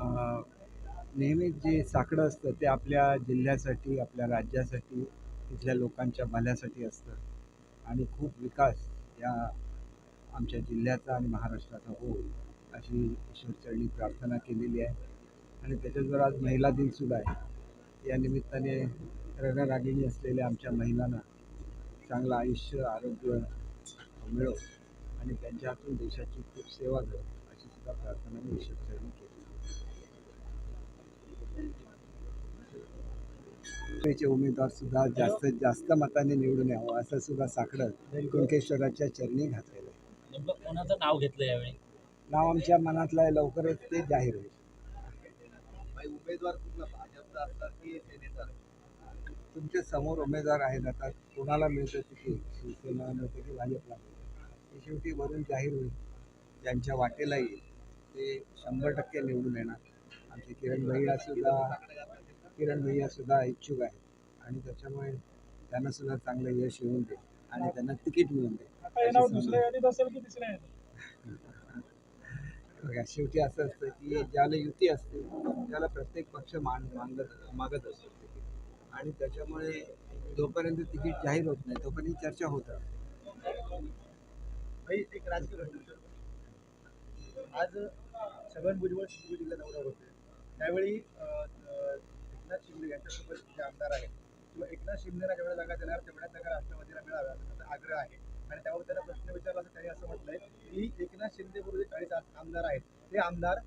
नेहमीच जे साकडं असतं ते आपल्या जिल्ह्यासाठी आपल्या राज्यासाठी तिथल्या लोकांच्या भल्यासाठी असतं. आणि खूप विकास या आमच्या जिल्ह्याचा आणि महाराष्ट्राचा हो अशी ईश्वरचरणी प्रार्थना केलेली आहे. आणि त्याच्याचबरोबर आज महिला दिनसुद्धा आहे. या निमित्ताने रणरागिणी असलेल्या आमच्या महिलांना चांगलं आयुष्य आरोग्य मिळो आणि त्यांच्या हातून देशाची खूप सेवा घडो अशी सुद्धा प्रार्थना मी ईश्वरचरणी केली. उमेदवार सुद्धा जास्तीत जास्त मताने निवडून यावं असं सुद्धा साकडं कुणकेश्वराच्या चरणी घातलेलं आहे. नेमकं कोणाचं नाव घेतलं यावेळी? नाव आमच्या मनातलं आहे लवकरच ते जाहीर होईल. उमेदवार कुठला? भाजपचा असतात की सेनेचा तुमच्यासमोर उमेदवार आहेत आता कोणाला मिळतं तिथे शिवसेना मिळतं की भाजपला मिळतं? हे शेवटी वरून जाहीर होईल. ज्यांच्या वाटेला येईल ते शंभर टक्के निवडून येणार. आमचे किरण भैया सुद्धा किरण भैया सुद्धा इच्छुक आहेत. आणि त्याच्यामुळे त्यांना सुद्धा चांगलं यश येऊन दे आणि त्यांना तिकीट मिळून दे. शेवटी असं असतं की ज्याला युती असते त्याला प्रत्येक पक्ष मान मागत मागत असतो. तिकीट आणि त्याच्यामुळे जोपर्यंत तिकीट जाहीर होत नाही तोपर्यंत चर्चा होत राहते. भाई एक राजकीय आज छगन भुजबळ जिल्हा दौऱ्यावर होते. त्यावेळी एकनाथ शिंदे यांच्यासोबत जे आमदार आहेत किंवा एकनाथ शिंदेला जेवढ्या जागा देणार तेवढ्या जागा राष्ट्रवादीला मिळाव्या असा आग्रह आहे. आणि त्यावर त्यांना प्रश्न विचारला असं त्यांनी असं म्हटलंय की एकनाथ शिंदे बरोबर जे चाळीस आमदार आहेत. ते आमदार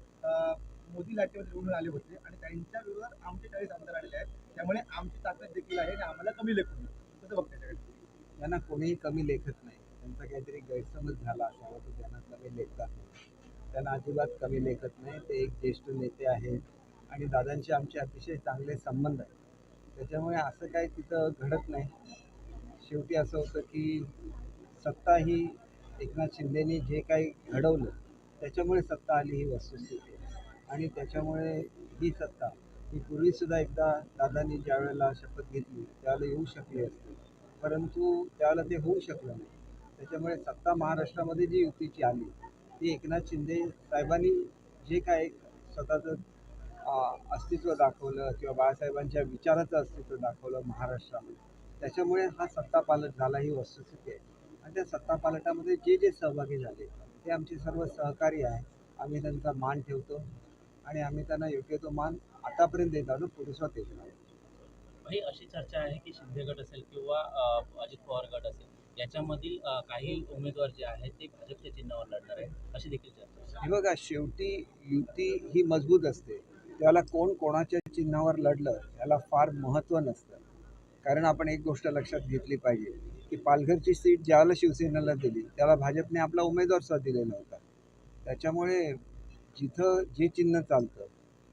मोदी लाटेवर निवडून आले होते आणि त्यांच्या विरोधात आमचे चाळीस आमदार आलेले आहेत. त्यामुळे आमची ताकद देखील आहे आणि आम्हाला कमी लेखून कसं बघते त्यांना कोणीही कमी लेखत नाही. त्यांचा काहीतरी गैरसमज झाला असावा की त्यांना कमी लेखतात. नाही त्यांना अजिबात कमी लेखत नाही. ते एक ज्येष्ठ नेते आहेत. आणि दादांचे आमचे अतिशय चांगले संबंध आहेत. त्याच्यामुळे असं काही तिथं घडत नाही. शेवटी असं होतं की सत्ता ही एकनाथ शिंदेनी जे काही घडवलं त्याच्यामुळे सत्ता आली ही वस्तुस्थिती. आणि त्याच्यामुळे ही सत्ता ही पूर्वीसुद्धा एकदा दादांनी ज्या वेळेला शपथ घेतली त्यावेळेला येऊ शकली असती. परंतु त्यावेळेला ते होऊ शकलं नाही. त्याच्यामुळे सत्ता महाराष्ट्रामध्ये जी युतीची आली ती एकनाथ शिंदे साहेबांनी जे काय स्वतःचं अस्तित्व दाखवलं किंवा बाळासाहेबांच्या विचाराचं अस्तित्व दाखवलं महाराष्ट्रामध्ये. त्याच्यामुळे हा सत्ता पालट झाला ही वस्तुस्थिती आहे. आणि त्या सत्ता पालटामध्ये जे जे सहभागी झाले ते आमचे सर्व सहकारी आहे. आम्ही त्यांचा मान ठेवतो आणि आम्ही त्यांना योग्य तो मान आतापर्यंत देत आलो पुरुषात देत नाही. भाई अशी चर्चा आहे की शिंदे गट असेल किंवा अजित पवार गट असेल याच्यामधील काही उमेदवार जे आहेत ते भाजपच्या चिन्हावर लढणार आहेत अशी देखील चर्चा हे बघा शेवटी युती ही मजबूत असते. त्याला कोण कोणाच्या चिन्हावर लढलं याला फार महत्त्व नसतं. कारण आपण एक गोष्ट लक्षात घेतली पाहिजे की पालघरची सीट ज्याला शिवसेनेला दिली त्याला भाजपने आपला उमेदवार सुद्धा दिलेला होता. त्याच्यामुळे जिथं जे चिन्ह चालतं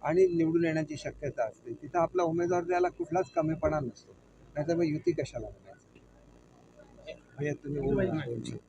आणि निवडून येण्याची शक्यता असते तिथं आपला उमेदवार द्यायला कुठलाच कमीपणा नसतो. नाहीतर मग युती कशाला म्हणायचं भैया तुम्ही उमेदवार